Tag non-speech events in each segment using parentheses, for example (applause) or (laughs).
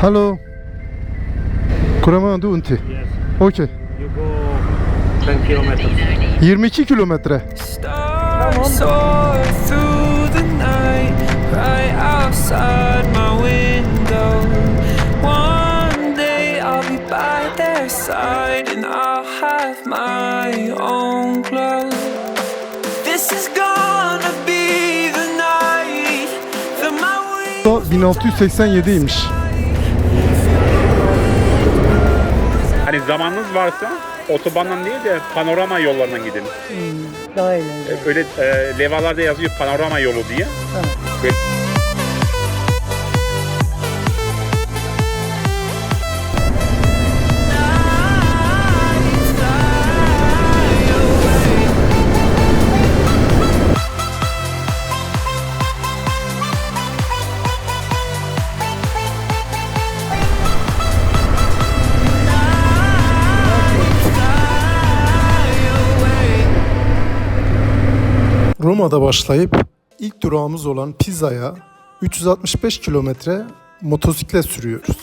Hello. Kuramando Unti. Yes. Okey. You go 10 kilometers. 22 kilometre. Stars soar through Hani zamanınız varsa otobandan değil de panorama yollarından gidin. Daha eğlenceli. Öyle e, levhalarda yazıyor panorama yolu diye. Ve Roma'da başlayıp ilk durağımız olan Pisa'ya 365 kilometre motosiklet sürüyoruz.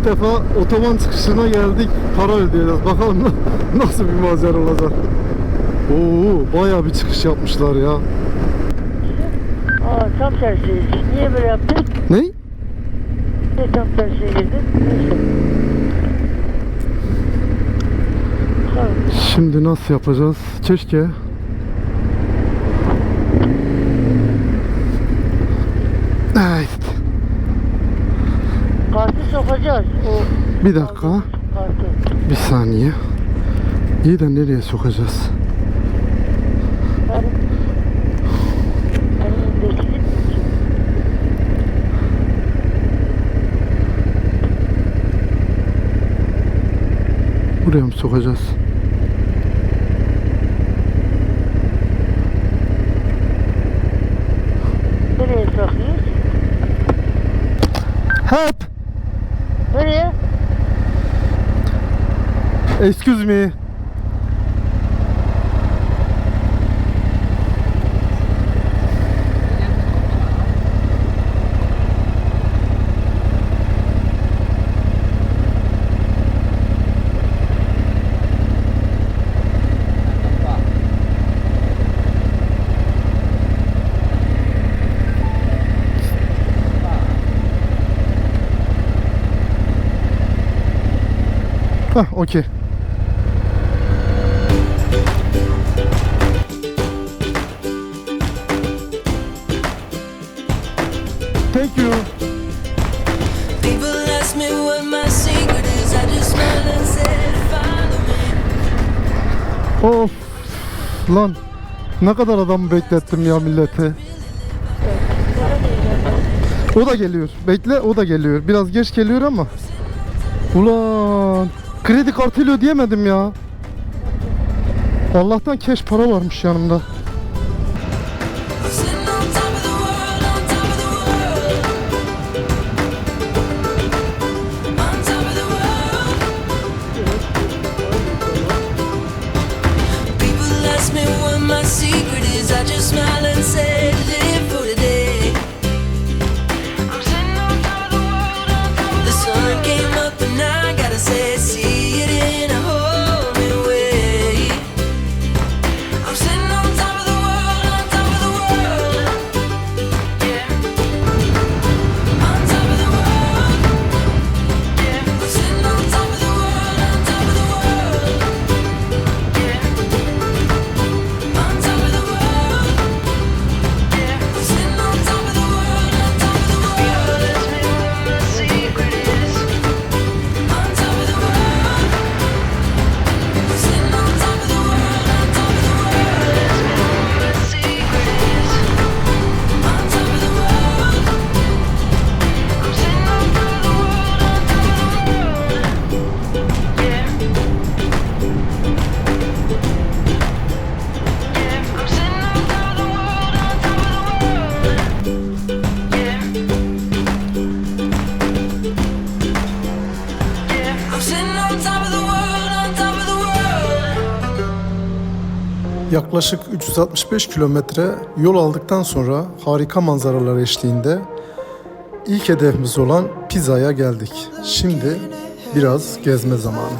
İlk defa otoban çıkışına geldik. Para ödeyeceğiz. Bakalım na- (laughs) nasıl bir manzara olacak. Oo bayağı bir çıkış yapmışlar ya. Aa tam tersi. Niye böyle yaptın? Ne? Niye tam tersiye girdin? Neyse. Şimdi nasıl yapacağız? Keşke Evet. Kartı sokacağız. O Bir dakika. Bir saniye. İyi de nereye sokacağız? Buraya mı sokacağız? Nereye sokuyoruz? Help! Nereye? Excuse me. Hah, okey. Lan ne kadar adam beklettim ya milleti. O da geliyor. Bekle o da geliyor. Biraz geç geliyor ama. Ulan kredi kartıyla ödeyemedim ya. Allah'tan keş para varmış yanımda. Yaklaşık 365 kilometre yol aldıktan sonra harika manzaralar eşliğinde ilk hedefimiz olan Pisa'ya geldik. Şimdi biraz gezme zamanı.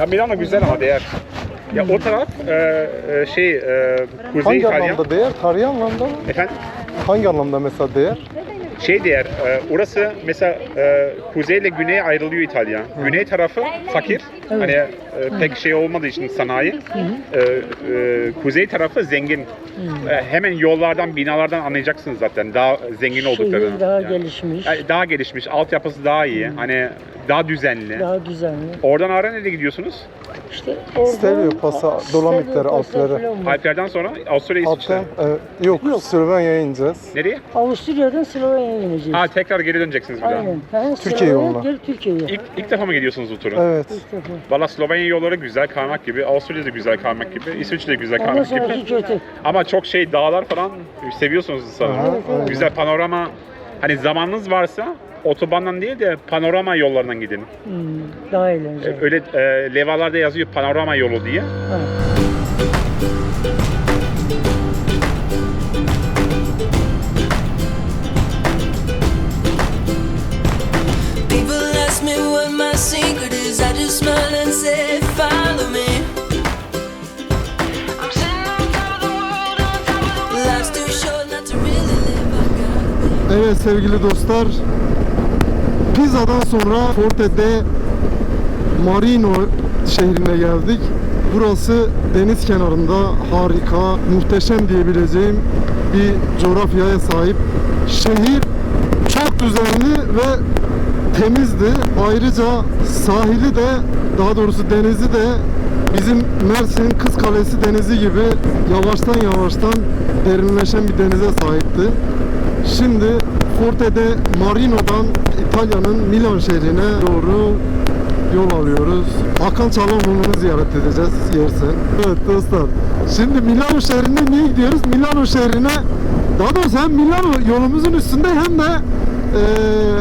Ya Milano güzel ama değer. Ya o taraf e, e, şey e, Kuzey Hangi İtalya. anlamda değer? Tarihi anlamda mı? Efendim? Hangi anlamda mesela değer? Şey değer, e, orası mesela e, kuzey ile güney ayrılıyor İtalya. Güney tarafı fakir, hani e, pek şey olmadığı için sanayi. E, e, kuzey tarafı zengin. E, hemen yollardan, binalardan anlayacaksınız zaten daha zengin olduklarını. Şehir daha Yani. gelişmiş, Yani daha gelişmiş, altyapısı daha iyi, hani daha düzenli. daha düzenli. Oradan Ara nereye gidiyorsunuz? İşte orada Stelvio, Pasa, Dolomitleri, Alpleri. Alplerden sonra Avusturya İsviçre. Hatta e, yok, Yok. Slovenya'ya ineceğiz. Nereye? Avusturya'dan Slovenya'ya ineceğiz. Ha tekrar geri döneceksiniz bir daha. Aynen. Ha, Türkiye Slovenya, yoluna. Gel Türkiye'ye. İlk, ilk defa mı gidiyorsunuz bu turu? Evet. İlk defa. Valla Slovenya yolları güzel kaymak gibi, Avusturya da güzel kaymak gibi, İsviçre de güzel Ondan kaymak gibi. kötü. Ama çok şey dağlar falan seviyorsunuz sanırım. Aha, evet. Güzel panorama. Hani zamanınız varsa otobandan değil de panorama yollarından gidin. Hmm, daha eğlenceli. Öyle e, levhalarda yazıyor panorama yolu diye. Be. Evet sevgili dostlar. Pisa'dan sonra Forte de Marino şehrine geldik. Burası deniz kenarında harika, muhteşem diyebileceğim bir coğrafyaya sahip. Şehir çok düzenli ve temizdi. Ayrıca sahili de daha doğrusu denizi de bizim Mersin'in Kız Kalesi denizi gibi yavaştan yavaştan derinleşen bir denize sahipti. Şimdi Forte de Marino'dan İtalya'nın Milan şehrine doğru yol alıyoruz. Hakan Çalhanoğlu'nu ziyaret edeceğiz yersen. Evet dostlar. Şimdi Milano şehrine niye gidiyoruz? Milano şehrine daha doğrusu hem Milano yolumuzun üstünde hem de eee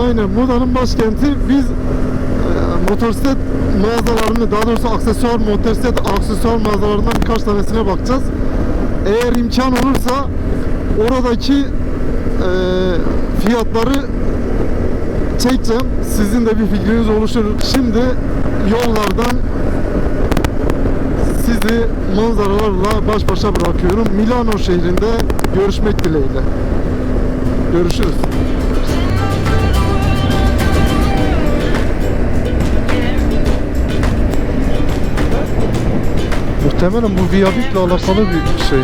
Aynen modanın başkenti. Biz e, motosiklet mağazalarını daha doğrusu aksesuar motosiklet aksesuar mağazalarından birkaç tanesine bakacağız. Eğer imkan olursa oradaki e, fiyatları çekeceğim. Sizin de bir fikriniz oluşur. Şimdi yollardan sizi manzaralarla baş başa bırakıyorum. Milano şehrinde görüşmek dileğiyle. Görüşürüz. Muhtemelen bu viyadükle alakalı bir şey.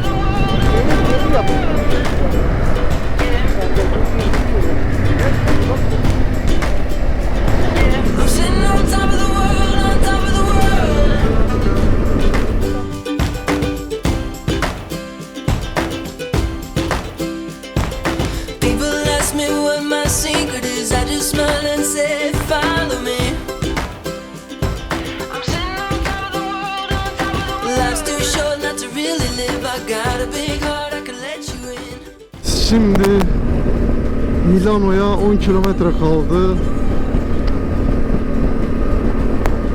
Şimdi Milano'ya 10 kilometre kaldı.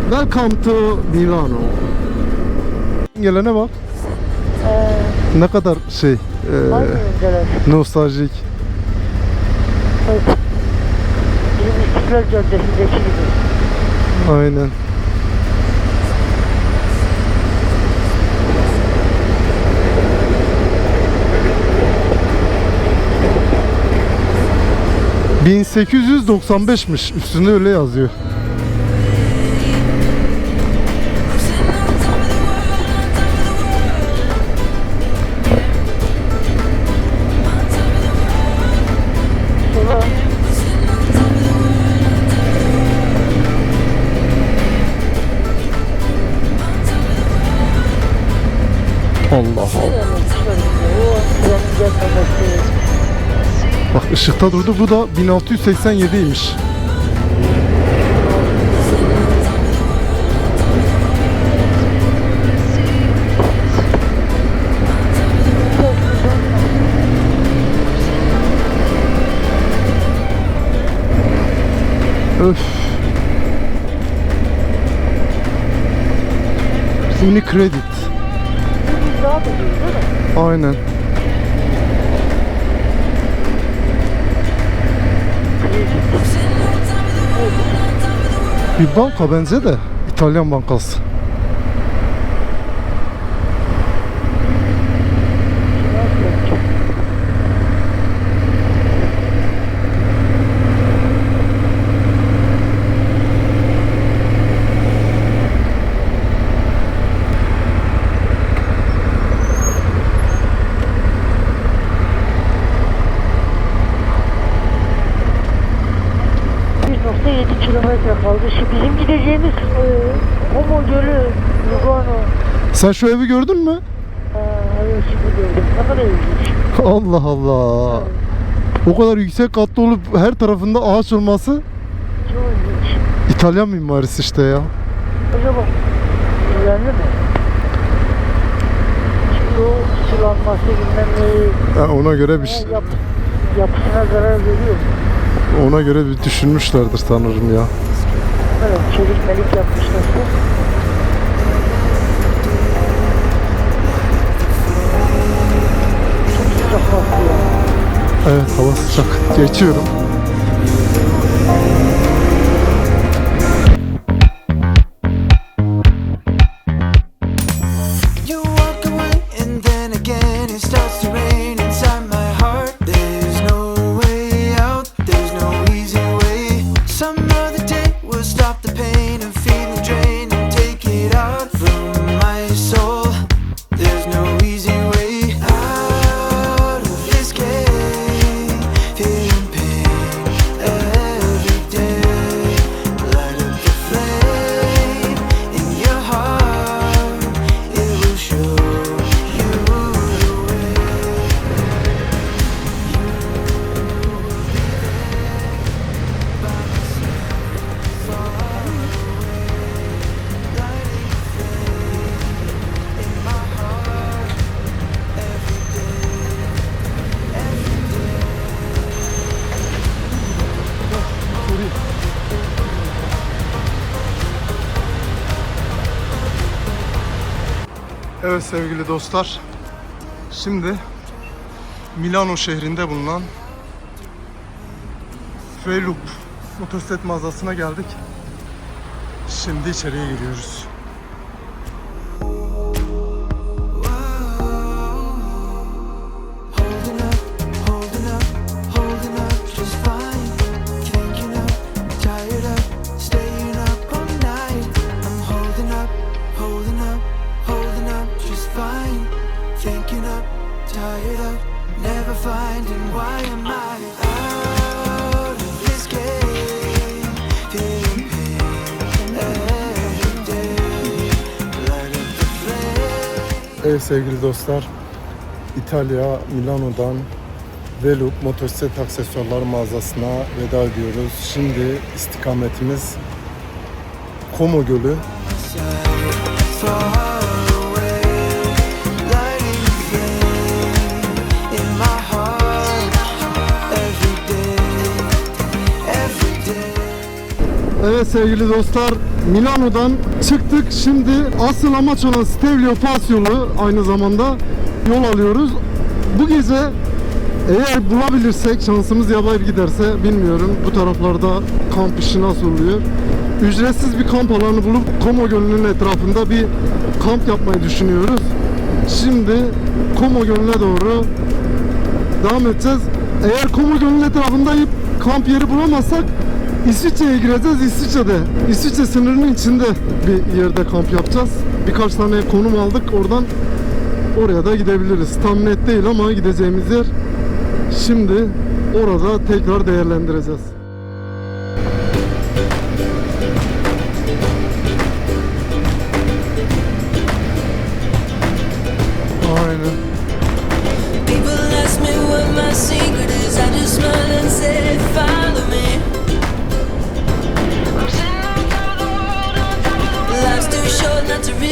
Welcome to Milano. Gelene bak. Ee, Ne kadar şey, e, nostaljik. Bizim İstiklal Caddesi'ndeki gibi. Aynen. ...1895'miş. Üstünde öyle yazıyor. I'm Bak ışıkta durdu. Bu da 1687'ymiş. Öf. Unicredit. Aynen. Bir banka benze de İtalyan bankası. ...1.7 kilometre kaldı. Şimdi gideceğimiz e, Como Gölü, Lugano. Sen şu evi gördün mü? Ha, evet şimdi gördüm. Ne kadar ilginç. (laughs) Allah Allah. O kadar yüksek katlı olup her tarafında ağaç olması Çok ilginç. İtalyan mimarisi işte ya. Acaba güvenli mi? Çünkü o sulanması bilmem neyi Ha, ona göre bir şey- yap, yapısına zarar veriyor. ona göre bir düşünmüşlerdir sanırım ya. Evet, çelik melik yapmışlarsa. Çok sıcak ya. Evet hava sıcak. Geçiyorum. Evet sevgili dostlar. Şimdi Milano şehrinde bulunan Freylup motosiklet mağazasına geldik. Şimdi içeriye giriyoruz. Tired of never finding why am I out of this game? Feeling pain every day. Light up the flame. Evet sevgili dostlar, İtalya Milano'dan Velup motosiklet aksesuarlar mağazasına veda ediyoruz. Şimdi istikametimiz Como Gölü. Evet sevgili dostlar, Milano'dan çıktık. Şimdi asıl amaç olan Stelvio Pass yolu aynı zamanda yol alıyoruz. Bu gece eğer bulabilirsek, şansımız yaver giderse bilmiyorum bu taraflarda kamp işi nasıl oluyor. Ücretsiz bir kamp alanı bulup Como Gölü'nün etrafında bir kamp yapmayı düşünüyoruz. Şimdi Como Gölü'ne doğru devam edeceğiz. Eğer Como Gölü'nün etrafında kamp yeri bulamazsak İsviçre'ye gireceğiz. İsviçre'de, İsviçre sınırının içinde bir yerde kamp yapacağız. Birkaç tane konum aldık. Oradan oraya da gidebiliriz. Tam net değil ama gideceğimiz yer şimdi orada tekrar değerlendireceğiz. Aynen.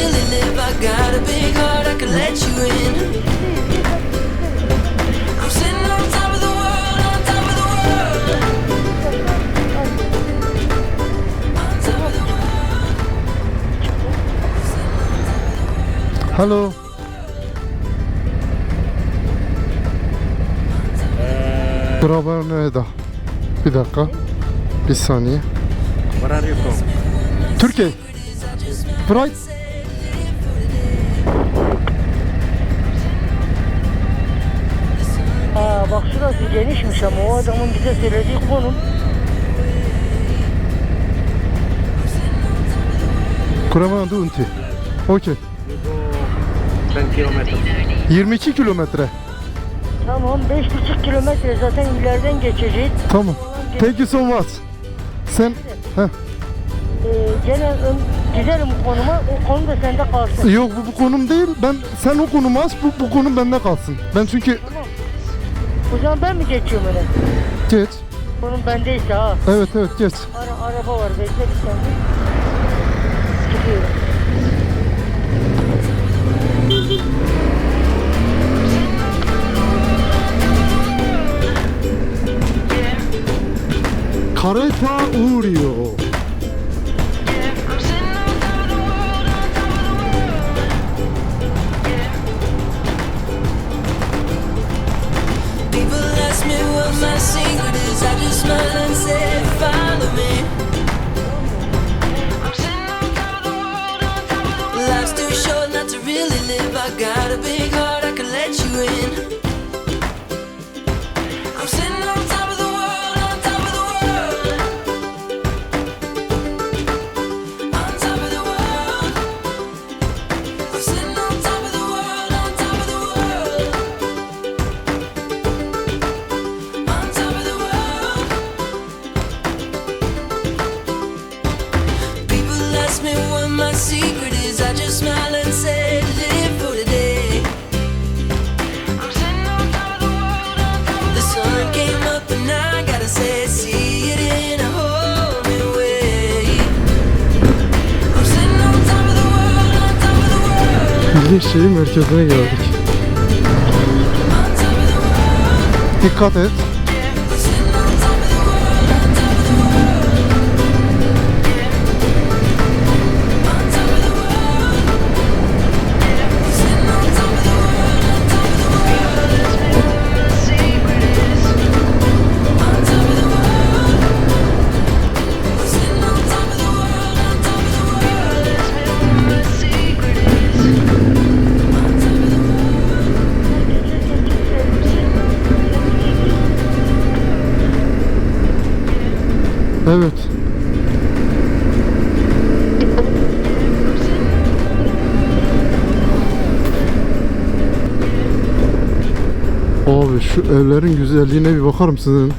Really live. I got a big heart, I can let you in. I'm sitting on top of the world, on top of the world. On top of the world. Hello. Bravo Neda. Bir dakika. Bir saniye. Where are you from? Türkiye. Pride. Şurası genişmiş ama o adamın bize söylediği konum Kuramandı Unti. Okey. You go 10 kilometers. 22 kilometre. tamam 5,5 kilometre zaten ileriden geçeceğiz. Tamam. Thank you so much. Sen Heh. Ee, gene bu konuma o konum da sende kalsın. Yok bu, bu konum değil. Ben sen o konumu aç. Bu, bu konum bende kalsın. Ben çünkü O zaman ben mi geçiyorum öyle? geç. Konum bendeyse ha. Evet evet geç. Ara, araba var bekle bir saniye. Çıkıyorum. Kareta uğruyor. Secret is. I just smile and say, live for today. I'm sitting on top of the world, on top of the sun came up and I gotta say, see it in a whole new way. I'm sitting on top of the world, on top of the world, İlginç şehir merkezine geldik. Dikkat et. Güzelliğine bir bakar mısın?